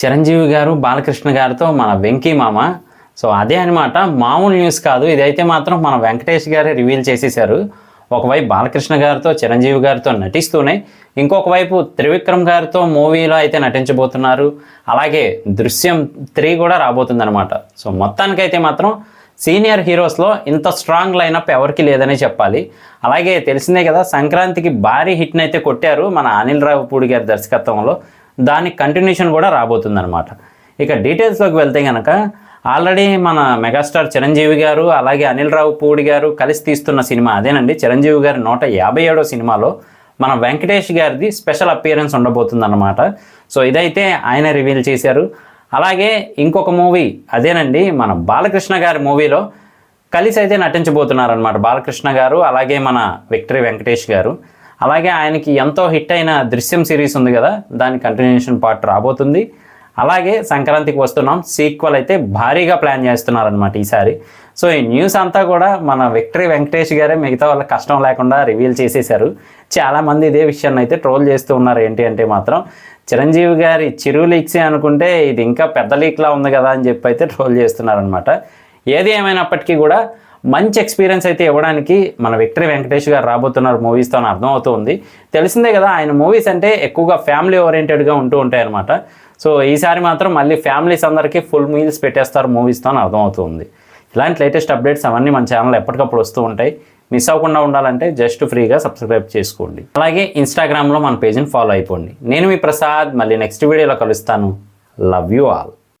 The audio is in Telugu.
చిరంజీవి గారు బాలకృష్ణ గారితో మన వెంకీ మామ. సో అదే అనమాట మామూలు న్యూస్ కాదు. ఇదైతే మాత్రం మన వెంకటేష్ గారే రివీల్ చేసేసారు ఒకవైపు బాలకృష్ణ గారితో చిరంజీవి గారితో నటిస్తూనే ఇంకొక వైపు త్రివిక్రమ్ గారితో మూవీలో అయితే నటించబోతున్నారు. అలాగే దృశ్యం త్రీ కూడా రాబోతుందన్నమాట. సో మొత్తానికైతే మాత్రం సీనియర్ హీరోస్లో ఇంత స్ట్రాంగ్ లైనప్ ఎవరికి లేదనే చెప్పాలి. అలాగే తెలిసిందే కదా సంక్రాంతికి భారీ హిట్ని అయితే కొట్టారు మన అనిల్ రావుపూడి గారి దర్శకత్వంలో. దానికి కంటిన్యూషన్ కూడా రాబోతుందన్నమాట. ఇక డీటెయిల్స్లోకి వెళ్తే కనుక ఆల్రెడీ మన మెగాస్టార్ చిరంజీవి గారు అలాగే అనిల్ రావు పూడి గారు కలిసి తీస్తున్న సినిమా అదేనండి. చిరంజీవి గారి నూట యాభై ఏడో సినిమాలో మన వెంకటేష్ గారిది స్పెషల్ అపియరెన్స్ ఉండబోతుందన్నమాట. సో ఇదైతే ఆయన రివీల్ చేశారు. అలాగే ఇంకొక మూవీ అదేనండి మన బాలకృష్ణ గారి మూవీలో కలిసి అయితే నటించబోతున్నారనమాట బాలకృష్ణ గారు అలాగే మన విక్టరీ వెంకటేష్ గారు. అలాగే ఆయనకి ఎంతో హిట్ అయిన దృశ్యం సిరీస్ ఉంది కదా దాని కంటిన్యూషన్ పార్ట్ రాబోతుంది. అలాగే సంక్రాంతికి వస్తున్నాం సీక్వల్ అయితే భారీగా ప్లాన్ చేస్తున్నారనమాట ఈసారి. సో ఈ న్యూస్ అంతా కూడా మన విక్టరీ వెంకటేష్ గారే మిగతా వాళ్ళ కష్టం లేకుండా రివీల్ చేసేశారు. చాలామంది ఇదే విషయాన్ని అయితే ట్రోల్ చేస్తూ ఉన్నారు ఏంటి అంటే మాత్రం చిరంజీవి గారి చిరు లీక్సే అనుకుంటే ఇది ఇంకా పెద్ద లీక్లా ఉంది కదా అని చెప్పి అయితే ట్రోల్ చేస్తున్నారనమాట ఏది ఏమైనప్పటికీ కూడా మంచి ఎక్స్పీరియన్స్ అయితే ఇవ్వడానికి మన విక్టరీ వెంకటేష్ గారు రాబోతున్నారు మూవీస్తో అని అర్థం అవుతుంది తెలిసిందే కదా ఆయన మూవీస్ అంటే ఎక్కువగా ఫ్యామిలీ ఓరియంటెడ్గా ఉంటూ ఉంటాయి అనమాట సో ఈసారి మాత్రం మళ్ళీ ఫ్యామిలీస్ అందరికీ ఫుల్ మీల్స్ పెట్టేస్తారు మూవీస్తో అని అర్థం అవుతుంది ఇలాంటి లేటెస్ట్ అప్డేట్స్ అవన్నీ మన ఛానల్ ఎప్పటికప్పుడు వస్తూ ఉంటాయి. మిస్ అవ్వకుండా ఉండాలంటే జస్ట్ ఫ్రీగా సబ్స్క్రైబ్ చేసుకోండి. అలాగే ఇన్స్టాగ్రామ్లో మన పేజ్ని ఫాలో అయిపోండి. నేను మీ ప్రసాద్ మళ్ళీ నెక్స్ట్ వీడియోలో కలుస్తాను. Love you all